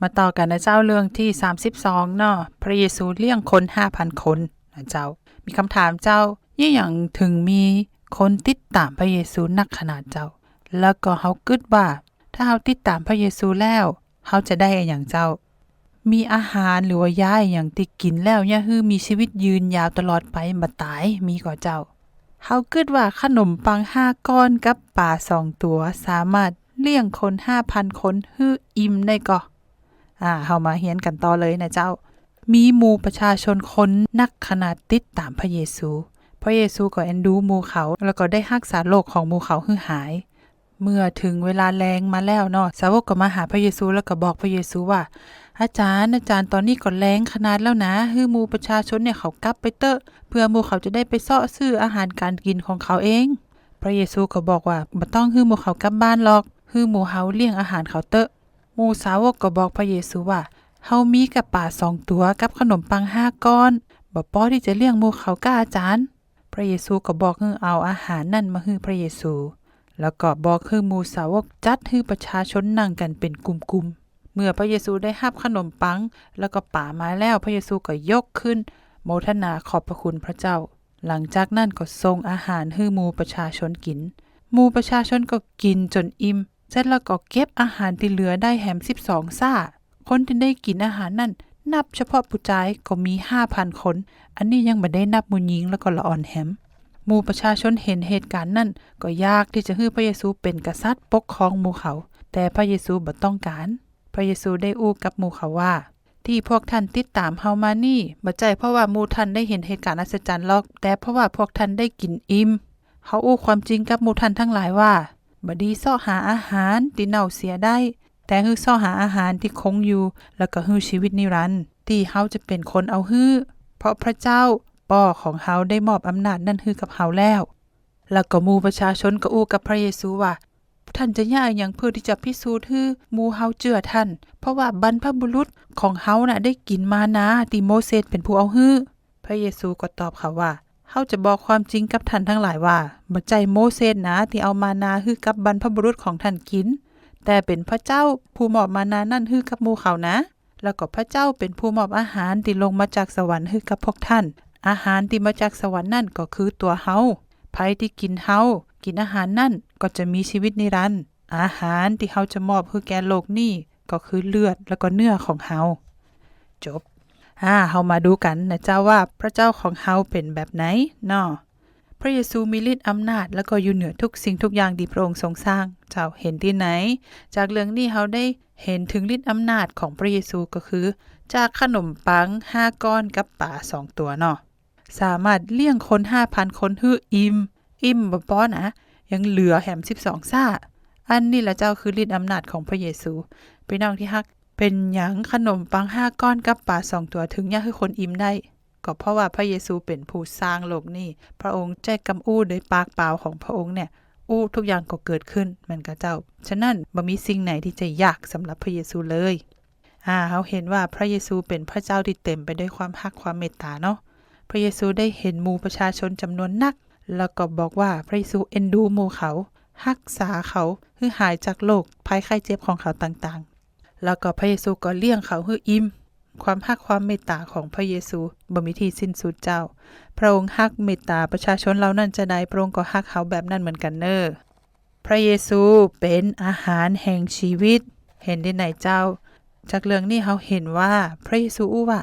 มาต่อกันนะเจ้าเรื่องที่ 32เนาะพระเยซูเลี้ยงคน 5,000 คนนะเจ้า มีคำถามเจ้ายี่อย่างถึงมีคนติดตามพระเยซูนักขนาดเจ้า แล้วก็เฮาคิดว่า ถ้าเฮาติดตามพระเยซูแล้วเฮาจะได้อย่างเจ้า มีอาหารหรือว่ายาอหย่างที่กินแล้วเนี่ยคือมีชีวิตยืนยาวตลอดไปบ่ตายมีก่อเจ้าเฮาคิดว่าขนมปังห้าก้อนกับปลาสองตัวสามารถเลี้ยงคนห้าพันคนฮื้ออิ่มได้ก่อ อ่าเฮามาเฮียนกันต่อเลยนะเจ้า มีหมู่ประชาชนคนนักขนาดติดตามพระเยซู พระเยซูก็เอ็นดูหมู่เขา แล้วก็ได้รักษาโรคของหมู่เขาให้หาย เมื่อถึงเวลาแรงมาแล้วเนาะสาวกก็มาหาพระเยซูแล้วก็บอกพระเยซูว่า อาจารย์อาจารย์ตอนนี้ก็แรงขนาดแล้วนะฮือหมู่ประชาชนเนี่ยเขากลับไปเตอะเพื่อหมู่เขาจะได้ไปเซาะซื้ออาหารการกินของเขาเอง พระเยซูก็บอกว่าบ่ต้องฮือหมู่เขากลับบ้านหรอกฮือหมู่เฮาเลี้ยงอาหารเขาเตอะ หมูสาวกก็บอกพระเยซูว่าเฮามีกับป่าสองตัวกับขนมปังห้าก้อนบ่พอที่จะเลี้ยงหมูเขาก้าอาจารย์ พระเยซูก็บอกให้เอาอาหารนั่นมาให้พระเยซู แล้วก็บอกให้หมูสาวกจัดให้ประชาชนนั่งกันเป็นกลุ่มๆเมื่อพระเยซูได้รับขนมปัง แล้วก็ป่ามาแล้วพระเยซูก็ยกขึ้น โมทนาขอบพระคุณพระเจ้า หลังจากนั้นก็ทรงอาหารให้หมูประชาชนกินหมูประชาชนก็กินจนอิ่ม เสร็จแล้วก็เก็บอาหารที่เหลือได้แหม12ซ่า คนที่ได้กินอาหารนั่นนับเฉพาะผู้ชายก็มี 5,000 คน อันนี้ยังไม่ได้นับมูหญิงแล้วก็ละอ่อนแฮมหมู่ประชาชนเห็นเหตุการณ์นั่นก็ยากที่จะให้พระเยซูเป็นกษัตริย์ปกครองหมู่เขา แต่พระเยซูบ่ต้องการ พระเยซูได้อู้กับหมู่เขาว่า ที่พวกท่านติดตามเฮามานี่บ่ใจเพราะว่าหมู่ท่านได้เห็นเหตุการณ์อัศจรรย์หรอก แต่เพราะว่าพวกท่านได้กินอิ่มเขาอู้ความจริงกับหมู่ท่านทั้งหลายว่า บดีซ่อหาอาหารที่เน่าเสียได้ แต่ฮือซ่อหาอาหารที่คงอยู่ แล้วก็ฮือชีวิตนิรันดร์ที่เฮาจะเป็นคนเอาฮือเพราะพระเจ้าป่อของเฮาได้มอบอำนาจนั่นฮือกับเฮาแล้ว แล้วก็มูประชาชนก็อู้กับพระเยซูว่าท่านจะย่าอย่างเพื่อที่จะพิสูจน์ฮือมูเฮาเจือท่าน เพราะว่าบรรพบุรุษของเฮาน่ะได้กินมานาที่โมเสสเป็นผู้เอาฮือพระเยซูก็ตอบเขาว่า เฮาจะบอกความจริงกับท่านทั้งหลายว่าบ่ใจโมเสสนะที่เอามานาฮือกับบรรพบุรุษของท่านกิน แต่เป็นพระเจ้าผู้มอบมานานั่นฮือกับหมู่เขานะ แล้วก็พระเจ้าเป็นผู้มอบอาหารที่ลงมาจากสวรรค์ฮือกับพวกท่าน อาหารที่มาจากสวรรค์นั่นก็คือตัวเฮาไผที่กินเฮากินอาหารนั่นก็จะมีชีวิตนิรันดร์อาหารที่เฮาจะมอบฮือแก่โลกนี้ก็คือเลือดแล้วก็เนื้อของเฮาจบ อ่าเฮามาดูกันนะเจ้าว่าพระเจ้าของเฮาเป็นแบบไหนเนาะพระเยซูมีฤทธิ์อำนาจ แล้วก็อยู่เหนือทุกสิ่งทุกอย่างที่พระองค์ทรงสร้าง เจ้าเห็นที่ไหน จากเรื่องนี้เฮาได้เห็นถึงฤทธิ์อำนาจของพระเยซูก็คือ จากขนมปัง5ก้อนกับป่า2ตัวเนาะสามารถเลี้ยงคน5,000คนฮื้ออิ่มอิ่มบ่ป้อนะยังเหลือแหม12ซ่า อันนี้แหละเจ้าคือฤทธิ์อำนาจของพระเยซูพี่น้องที่ฮัก เป็นหยังขนมปังห้าก้อนกับปลาสองตัวถึงยากให้คนอิ่มได้ ก็เพราะว่าพระเยซูเป็นผู้สร้างโลกนี้ พระองค์ใจกำอู้โดยปากเปล่าของพระองค์เนี่ยอู้ทุกอย่างก็เกิดขึ้นเหมือนกับเจ้า ฉะนั้นบ่มีสิ่งไหนที่จะยากสำหรับพระเยซูเลย อ่าเขาเห็นว่าพระเยซูเป็นพระเจ้าที่เต็มไปด้วยความรักความเมตตาเนาะ พระเยซูได้เห็นหมู่ประชาชนจำนวนนัก แล้วก็บอกว่าพระเยซูเอ็นดูหมู่เขารักษาเขาให้หายจากโรคภัยไข้เจ็บของเขาต่าง แล้วก็พระเยซูก็เลี้ยงเขาให้อิ่มความฮักความเมตตาของพระเยซูบ่มีที่สิ้นสุดเจ้า พระองค์ฮักเมตตาประชาชนเหล่านั้นจะได้พระองค์ก็ฮักเขาแบบนั้นเหมือนกันเนอพระเยซูเป็นอาหารแห่งชีวิต เห็นได้ไหนเจ้า จากเรื่องนี้เขาเห็นว่าพระเยซูอู้ว่า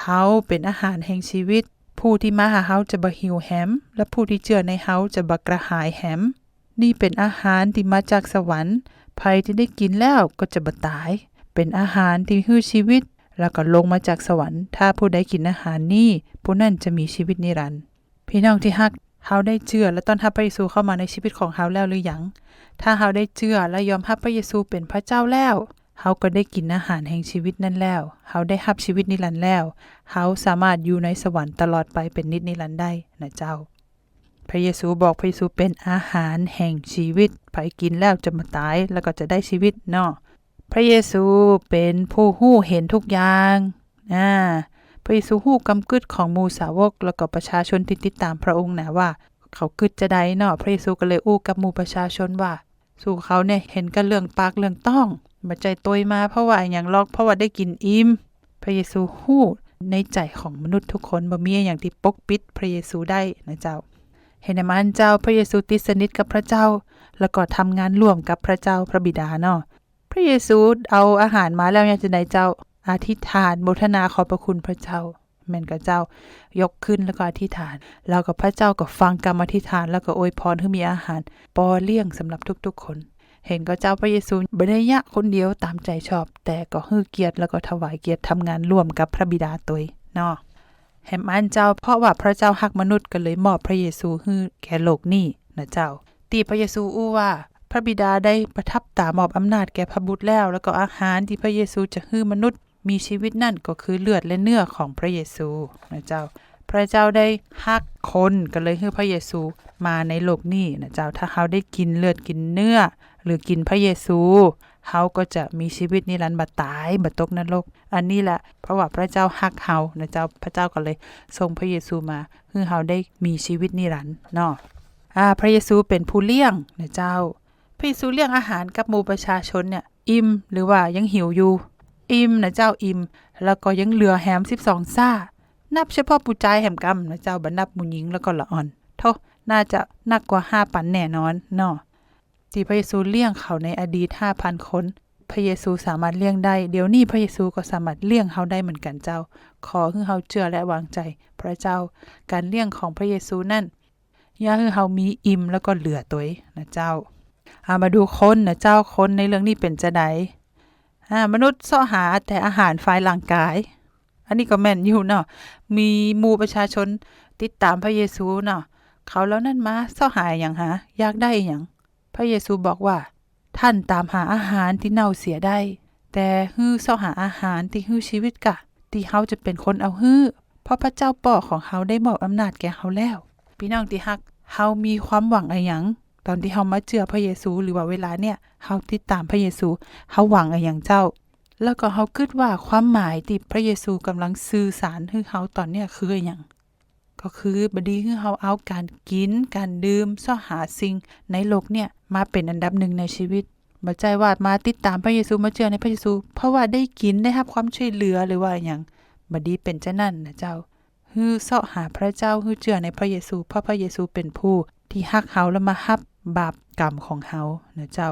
เขาเป็นอาหารแห่งชีวิต ผู้ที่มาหาเขาจะบ่หิวแหม และผู้ที่เชื่อในเขาจะบ่กระหายแหม นี่เป็นอาหารที่มาจากสวรรค์ภัยที่ได้กินแล้วก็จะบ่ตาย เป็นอาหารที่ฮื้อชีวิต แล้วก็ลงมาจากสวรรค์ ถ้าผู้ใดกินอาหารนี้ผู้นั้นจะมีชีวิตนิรันดร์พี่น้องที่ฮักเฮาได้เชื่อและต้อนรับพระเยซูเข้ามาในชีวิตของเฮาแล้วหรือยัง ถ้าเฮาได้เชื่อและยอมรับพระเยซูเป็นพระเจ้าแล้วเฮาก็ได้กินอาหารแห่งชีวิตนั้นแล้ว เฮาได้รับชีวิตนิรันดร์แล้ว เฮาสามารถอยู่ในสวรรค์ตลอดไปเป็นนิจนิรันดร์ได้นะเจ้า พระเยซูบอกพระเยซูเป็นอาหารแห่งชีวิตใครกินแล้วจะมาตายแล้วก็จะได้ชีวิตเนาะ พระเยซูเป็นผู้หู้เห็นทุกอย่างอ่าพระเยซูหู้กำกึดของมูสาวกแล้วก็ประชาชนที่ติดตามพระองค์นะว่า เขากึดจะได้เนาะพระเยซูก็เลยอู้กับมูประชาชนว่า สู่เขาเนี่ยเห็นกันเรื่องปากเรื่องต้องบัใจตัวมาเพราะว่าอย่างลอกเพราะว่าได้กินอิ่มพระเยซูฮู้ในใจของมนุษย์ทุกคนบ่มีอย่างที่ปกปิดพระเยซูได้นะเจ้า เห็นไหมอันเจ้าพระเยซูติดสนิทกับพระเจ้า แล้วก็ทำงานร่วมกับพระเจ้าพระบิดาเนาะ ระเยซูเอาอาหารมาแล้วอยากจะได้เจ้าอธิษฐานโมทนาขอบพระคุณพระเจ้าแม่นกับเจ้ายกขึ้นแล้วก็อธิษฐาน แล้วก็พระเจ้าก็ฟังกรรมอธิษฐานแล้วก็อวยพรให้มีอาหารปอเลี้ยงสำหรับทุกๆคน เห็นก็เจ้าพระเยซูบ่ได้ยะคนเดียวตามใจชอบ แต่ก็ฮือเกียรติแล้วก็ถวายเกียรติทำงานร่วมกับพระบิดาตัวเอเนาะแห่มอันเจ้าเพราะว่าพระเจ้าฮักมนุษย์ก็เลยมอบพระเยซูให้แก่โลกนี้นะเจ้าตีพระเยซูอู้ว่า ระบิดาได้ประทับตามอบอำนาจแก่พระบุตรแล้ว แล้วก็อาหารที่พระเยซูจะให้มนุษย์มีชีวิตนั่นก็คือเลือดและเนื้อของพระเยซูนะเจ้า พระเจ้าได้ฮักคนก็เลยให้พระเยซูมาในโลกนี้นะเจ้าถ้าเขาได้กินเลือดกินเนื้อ หรือกินพระเยซูเขาก็จะมีชีวิตนิรันดร์บัตายบัตกนรก อันนี้แหละเพราะว่าพระเจ้าฮักเฮานะเจ้าพระเจ้าก็เลยส่งพระเยซูมาเพื่อเฮาได้มีชีวิตนิรันดร์เนาะพระเยซูเป็นผู้เลี้ยงนะเจ้า พระเยซูเลี้ยงอาหารกับหมู่ประชาชนเนี่ย อิ่มหรือว่ายังหิวอยู่ อิ่มนะเจ้าอิ่ม แล้วก็ยังเหลือแฮม12ซ่า นับเฉพาะผู้ชายแหมกำนะเจ้าบรรนับมูหญิงแล้วก็ละอ่อนโทน่าจะนักกว่า5ปันแน่นอนเนาะที่พระเยซูเลี้ยงเขาในอดีต5,000คน พระเยซูสามารถเลี้ยงได้ เดี๋ยวนี้พระเยซูก็สามารถเลี้ยงเขาได้เหมือนกันเจ้า ขอให้เขาเชื่อและวางใจ พระเจ้า การเลี้ยงของพระเยซูนั่นอย่าให้เขามีอิ่มแล้วก็เหลือตัวนะเจ้าามาดูคนนะเจ้าคนในเรื่องนี้เป็นจะไดอ่ามนุษย์เสาะหาแต่อาหารฝ่ายร่างกาย อันนี้ก็แม่นอยู่เนาะมีหมู่ประชาชนติดตามพระเยซูเนาะเขาแล้วนั่นมาเสาะหาอย่างหาอยากได้อย่างพระเยซูบอกว่า ท่านตามหาอาหารที่เน่าเสียได้ แต่ฮื้อเสาะหาอาหารที่ฮื้อชีวิตกะที่เฮาจะเป็นคนเอาฮื้อเพราะพระเจ้าป่อของเฮาได้มอบอำนาจแก่เฮาแล้ว พี่น้องที่ฮักเฮามีความหวังอะไรหยัง ตอนที่เฮามาเชื่อพระเยซู หรือว่าเวลาเนี่ยเฮาติดตามพระเยซูเฮาหวังอะไรหยังเจ้า แล้วก็เฮาคิดว่าความหมายที่พระเยซูกำลังสื่อสารให้เฮาตอนเนี้ยคืออะไรหยังก็คือบดีคือเฮาเอาการกิน การดื่มซ่อหาสิ่งในโลกเนี่ยมาเป็นอันดับหนึ่งในชีวิตบ่ใจว่ามาติดตามพระเยซูมาเชื่อในพระเยซู เพราะว่าได้กินได้รับความช่วยเหลือหรือว่าอย่างบดีเป็นเจ้านั่นนะเจ้าฮือเสาะหาพระเจ้าฮือเชื่อในพระเยซู เพราะพระเยซูเป็นผู้ ที่ฮักเฮาและมาฮับบาปกรรมของเฮานะเจ้า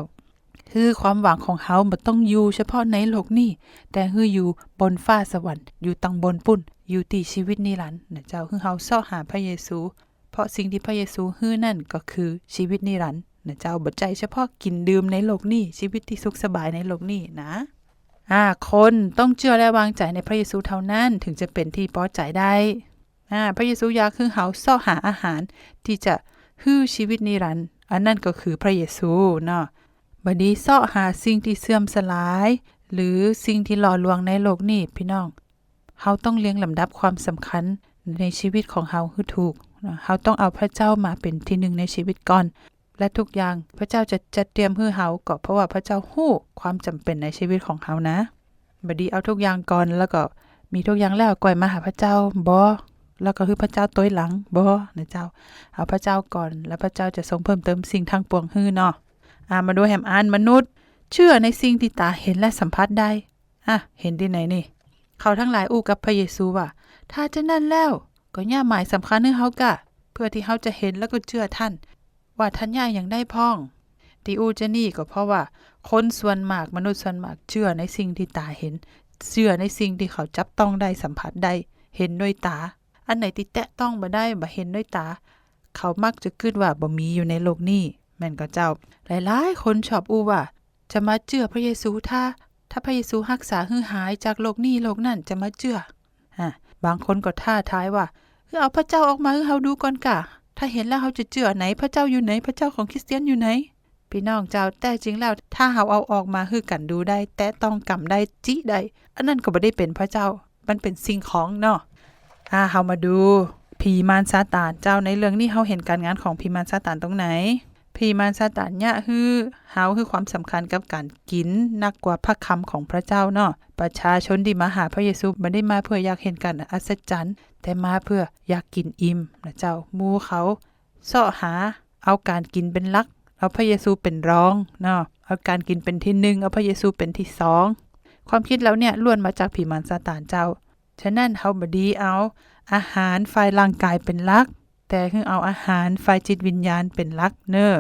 คือความหวังของเฮาบ่ต้องอยู่เฉพาะในโลกนี้ แต่คืออยู่บนฟ้าสวรรค์ อยู่ตังบนปุ่น อยู่ที่ชีวิตนิรันดร์นะเจ้า คือเฮาเสาะหาพระเยซู เพราะสิ่งที่พระเยซูฮื้อนั่นก็คือชีวิตนิรันดร์นะเจ้าบ่ใจเฉพาะกินดื่มในโลกนี้ชีวิตที่สุขสบายในโลกนี้นะอ่าคนต้องเชื่อและวางใจในพระเยซูเท่านั้นถึงจะเป็นที่พอใจได้อ่าพระเยซูอยากคือเฮาเสาะหาอาหารที่จะ ฮื้อชีวิตนิรันดร์อันนั้นก็คือพระเยซูเนาะบัดนี้เสาะหาสิ่งที่เสื่อมสลาย หรือสิ่งที่หล่อลวงในโลกนี้พี่น้องเฮาต้องเลี้ยงลำดับความสำคัญในชีวิตของเฮาให้ถูกเฮาต้องเอาพระเจ้ามาเป็นที่หนึ่งในชีวิตก่อน และทุกอย่างพระเจ้าจะจัดเตรียมให้เฮาก็เพราะว่าพระเจ้าฮู้ความจำเป็นในชีวิตของเฮานะบัดนี้เอาทุกอย่างก่อนแล้วก็มีทุกอย่างแล้วก่อยมาหาพระเจ้าบ่ แล้วก็คือพระเจ้าต้อยหลังบ่นะเจ้าเอาพระเจ้าก่อน แล้วพระเจ้าจะทรงเพิ่มเติมสิ่งทั้งปวงให้เนาะอ่ามาดูแหมอ่านมนุษย์ เชื่อในสิ่งที่ตาเห็นและสัมผัสได้อะเห็นที่ไหนนี่ เขาทั้งหลายอู้กับพระเยซูว่า ถ้าจะนั่นแล้วก็ย่าหมายสำคัญให้อเฮากะ เพื่อที่เฮาจะเห็นแล้วก็เชื่อท่าน ว่าท่านย่าอย่างได้พ้องที่อู้จะนี่ก็เพราะว่า คนส่วนมากมนุษย์ส่วนมากเชื่อในสิ่งที่ตาเห็น เชื่อในสิ่งที่เขาจับต้องได้สัมผัสได้ เห็นด้วยตา อันไหนที่แตะต้องบ่ได้บ่เห็นด้วยตา เขามักจะคิดว่าบ่มีอยู่ในโลกนี้แม่นก็เจ้า หลายๆ คนชอบอู้ว่า จะมาเชื่อพระเยซูถ้า ถ้าพระเยซูรักษาฮือหายจากโลกนี้โลกนั่นจะมาเชื่ออะบางคนก็ท้าท้ายว่าเอาพระเจ้าออกมาให้เฮาดูก่อนกะ ถ้าเห็นแล้วเฮาจะเชื่อไหนพระเจ้าอยู่ไหนพระเจ้าของคริสเตียนอยู่ไหนพี่น้องเจ้าแต่จริงแล้วถ้าเฮาเอาออกมาคือกันดูได้ แต่ต้องกำได้จิได้ อันนั้นก็บ่ได้เป็นพระเจ้า มันเป็นสิ่งของเนาะ อ่าเฮามาดูผีมารซาตานเจ้าในเรื่องนี้เฮาเห็นการงานของผีมารซาตานตรงไหนผีมารซาตานเนี่ยคือเฮาคือความสำคัญกับการกินนักกว่าพระคำของพระเจ้าเนาะประชาชนที่มาหาพระเยซูไม่ได้มาเพื่ออยากเห็นการอัศจรรย์ แต่มาเพื่ออยากกินอิ่มนะเจ้ามูเขาเสาะหาเอาการกินเป็นลักเอาพระเยซูเป็นรองเนาะเอาการกินเป็นที่หนึ่งเอาพระเยซูเป็นที่สองความคิดแล้วเนี่ยล้วนมาจากผีมารซาตานเจ้า ฉะนั้นเฮาบดีเอาอาหารฝ่ายร่างกายเป็นหลัก แต่คือเอาอาหารฝ่ายจิตวิญญาณเป็นหลักเนอ้อ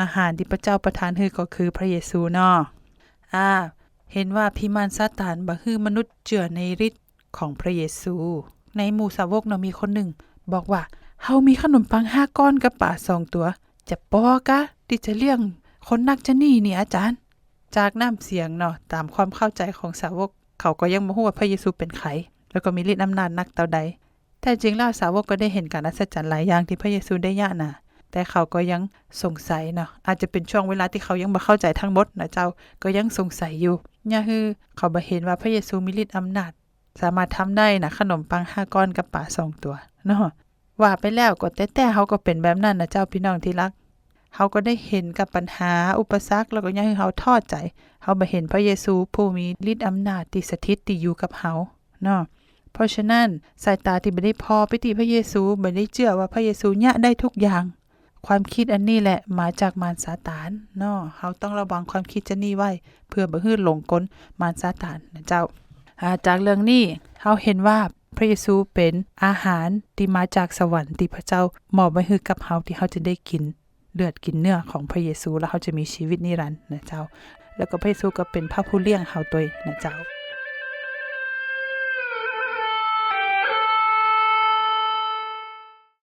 อาหารที่พระเจ้าประทานให้ก็คือพระเยซูเนาะอ่าเห็นว่าพิมานซาตานบ่คือมนุษย์เจือในฤทธิ์ของพระเยซู ในหมู่สาวกเนาะมีคนหนึ่ง บอกว่าเฮามีขนมปังห้าก้อนกับป่าสองตัว จะปอกะที่จะเลี้ยงคนนักจะนี่นี่อาจารย์ จากน้ำเสียงเนาะตามความเข้าใจของสาวก เขาก็ยังบ่ฮู้ว่าพระเยซูเป็นใคร แล้วก็มีฤทธิ์อำนาจนักเต่าใด แต่จริงแล้วสาวกก็ได้เห็นการอัศจรรย์หลายอย่างที่พระเยซูได้ยะนะแต่เขาก็ยังสงสัยเนาะอาจจะเป็นช่วงเวลาที่เขายังบ่เข้าใจทั้งหมดนะเจ้าก็ยังสงสัยอยู่เนี่ยคือเขาบ่เห็นว่าพระเยซูมีฤทธิ์อำนาจ สามารถทำได้นะขนมปังห้าก้อนกับปลาสองตัวเนาะว่าไปแล้วก็แต่แต่เขาก็เป็นแบบนั้นนะเจ้าพี่น้องที่รักเขาก็ได้เห็นกับปัญหาอุปสรรคแล้วก็ยังให้เขาทอดใจเขาบ่เห็นพระเยซูผู้มีฤทธิ์อำนาจที่สถิตที่อยู่กับเขาเนาะ เพราะฉะนั้นสายตาที่ไม่ได้พอไปที่พระเยซูไม่ได้เชื่อว่าพระเยซูเนี่ยได้ทุกอย่าง ความคิดอันนี้แหละมาจากมารซาตานเนาะเขาต้องระวังความคิดจะนี่ไว้ เพื่อบ่ให้หลงกลมารซาตานนะเจ้าจากเรื่องนี้เขาเห็นว่าพระเยซูเป็นอาหารที่มาจากสวรรค์ที่พระเจ้ามอบไว้ให้กับเขาที่เขาจะได้กินเลือดกินเนื้อของพระเยซูแล้วเขาจะมีชีวิตนิรันดร์นะเจ้า แล้วก็พระเยซูก็เป็นพระผู้เลี้ยงเขาตัวนะเจ้า